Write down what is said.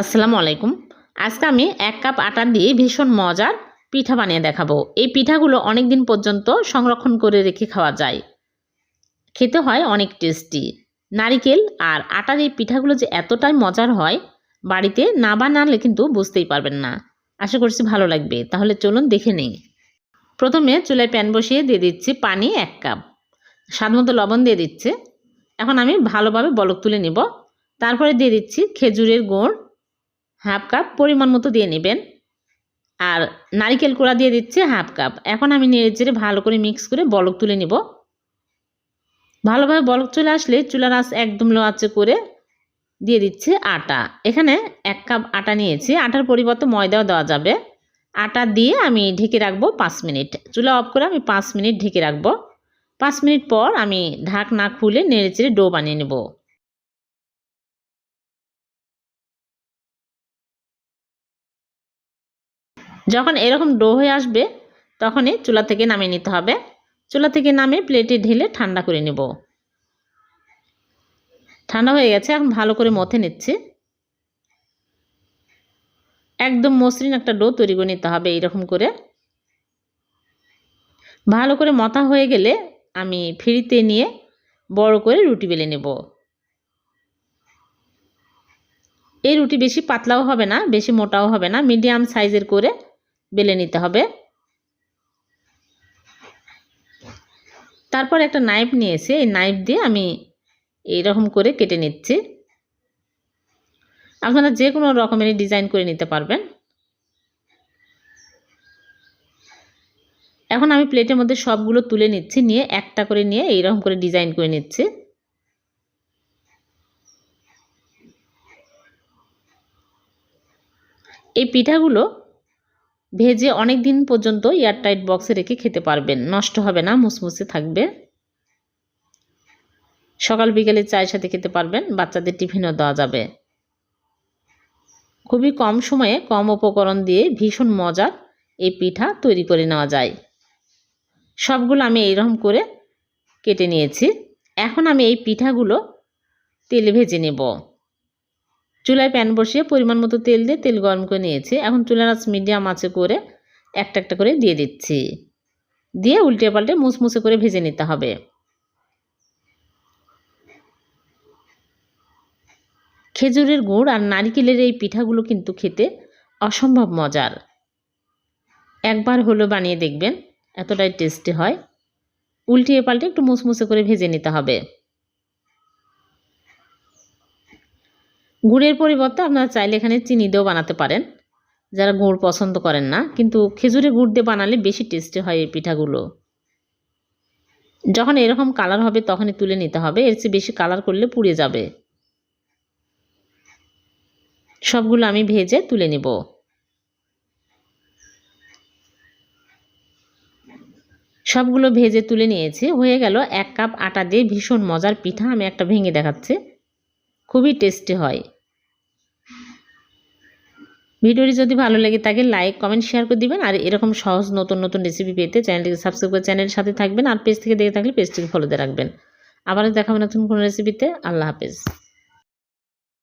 আসসালামু আলাইকুম। আজকে আমি এক কাপ আটা দিয়ে ভীষণ মজার পিঠা বানিয়ে দেখাবো। এই পিঠাগুলো অনেক দিন পর্যন্ত সংরক্ষণ করে রেখে খাওয়া যায়। খেতে হয় অনেক টেস্টি। নারিকেল আর আটার এই পিঠাগুলো যে এতটাই মজার হয়, বাড়িতে না বানালে কিন্তু বুঝতেই পারবেন না। আশা করছি ভালো লাগবে। তাহলে চলুন দেখে নেই। প্রথমে চুলায় প্যান বসিয়ে দিয়ে দিচ্ছি পানি এক কাপ। স্বাদ মতো লবণ দিয়ে দিচ্ছে। এখন আমি ভালোভাবে বলক তুলে নিব। তারপরে দিয়ে দিচ্ছি খেজুরের গুড় হাফ কাপ পরিমাণ মতো দিয়ে নেবেন। আর নারিকেল কোড়া দিয়ে দিচ্ছে হাফ কাপ। এখন আমি নেড়ে চেড়ে ভালো করে মিক্স করে বলক তুলে নিব। ভালোভাবে বলক চলে আসলে চুলার আঁচ একদম লো আঁচে করে দিয়ে দিচ্ছে আটা। এখানে এক কাপ আটা নিয়েছি। আটার পরিবর্তে ময়দাও দেওয়া যাবে। আটা দিয়ে আমি ঢেকে রাখব পাঁচ মিনিট। চুলা অফ করে আমি পাঁচ মিনিট ঢেকে রাখব। পাঁচ মিনিট পর আমি ঢাক না খুলে নেড়ে চেড়ে ডো বানিয়ে নেব। যখন এরকম ডো হয়ে আসবে, তখনই চুলা থেকে নামিয়ে নিতে হবে। চুলা থেকে নামিয়ে প্লেটে ঢেলে ঠান্ডা করে নেব। ঠান্ডা হয়ে গেছে, এখন ভালো করে মথে নিচ্ছি। একদম মসৃণ একটা ডো তৈরি করে নিতে হবে এইরকম করে। ভালো করে মথা হয়ে গেলে আমি ফ্রিতে নিয়ে বড় করে রুটি বেলে নেব। এই রুটি বেশি পাতলাও হবে না, বেশি মোটাও হবে না, মিডিয়াম সাইজের করে বেলে নিতে হবে। তারপর একটা নাইফ নিয়েছি, এই নাইফ দিয়ে আমি এইরকম করে কেটে নিচ্ছি। আপনারা যে কোনো রকমেরই ডিজাইন করে নিতে পারবেন। এখন আমি প্লেটের মধ্যে সবগুলো তুলে নিচ্ছি, নিয়ে একটা করে নিয়ে এইরকম করে ডিজাইন করে নিচ্ছি। এই পিঠাগুলো ভেজে অনেক দিন পর্যন্ত এয়ারটাইট বক্সে রেখে খেতে পারবেন। নষ্ট হবে না, মুসমুসে থাকবে। সকাল বিকেলে চায়ের সাথে খেতে পারবেন, বাচ্চাদের টিফিনও দেওয়া যাবে। খুবই কম সময়ে কম উপকরণ দিয়ে ভীষণ মজার এই পিঠা তৈরি করে নেওয়া যায়। সবগুলো আমি এইরকম করে কেটে নিয়েছি। এখন আমি এই পিঠাগুলো তেলে ভেজে নেব। চুলায় প্যান বসিয়ে পরিমাণ মতো তেল দিয়ে তেল গরম করে নিয়েছি। এখন চুলার আঁচ মিডিয়াম আঁচে করে একটা একটা করে দিয়ে দিচ্ছি। দিয়ে উল্টে পাল্টে মুসমুসে করে ভেজে নিতে হবে। খেজুরের গুড় আর নারিকেলের এই পিঠাগুলো কিন্তু খেতে অসম্ভব মজার। একবার হলো বানিয়ে দেখবেন, এতটাই টেস্টি হয়। উল্টিয়ে পাল্টে একটু মুসমুসে করে ভেজে নিতে হবে। গুড়ের পরিবর্তে আপনারা চাইলে এখানে চিনি দিয়েও বানাতে পারেন। যারা গুড় পছন্দ করেন না, কিন্তু খেজুরে গুড় দিয়ে বানালে বেশি টেস্টি হয় এই পিঠাগুলো। যখন এরকম কালার হবে, তখনই তুলে নিতে হবে। এর চেয়ে বেশি কালার করলে পুড়ে যাবে। সবগুলো আমি ভেজে তুলে নেব। সবগুলো ভেজে তুলে নিয়েছি। হয়ে গেল এক কাপ আটা দিয়ে ভীষণ মজার পিঠা। আমি একটা ভেঙে দেখাচ্ছি। খুবই টেস্টি হয়। ভিডিওটি যদি ভালো লাগে তাকে লাইক কমেন্ট শেয়ার করে দিবেন। আর এরকম সহজ নতুন নতুন রেসিপি পেতে চ্যানেলটিকে সাবস্ক্রাইব করে চ্যানেলের সাথে থাকবেন। আর পেজ থেকে দেখে থাকলে পেজটিকে ফলোতে রাখবেন। আবারও দেখাবেন নতুন কোনো রেসিপিতে আল্লাহ হাফেজ।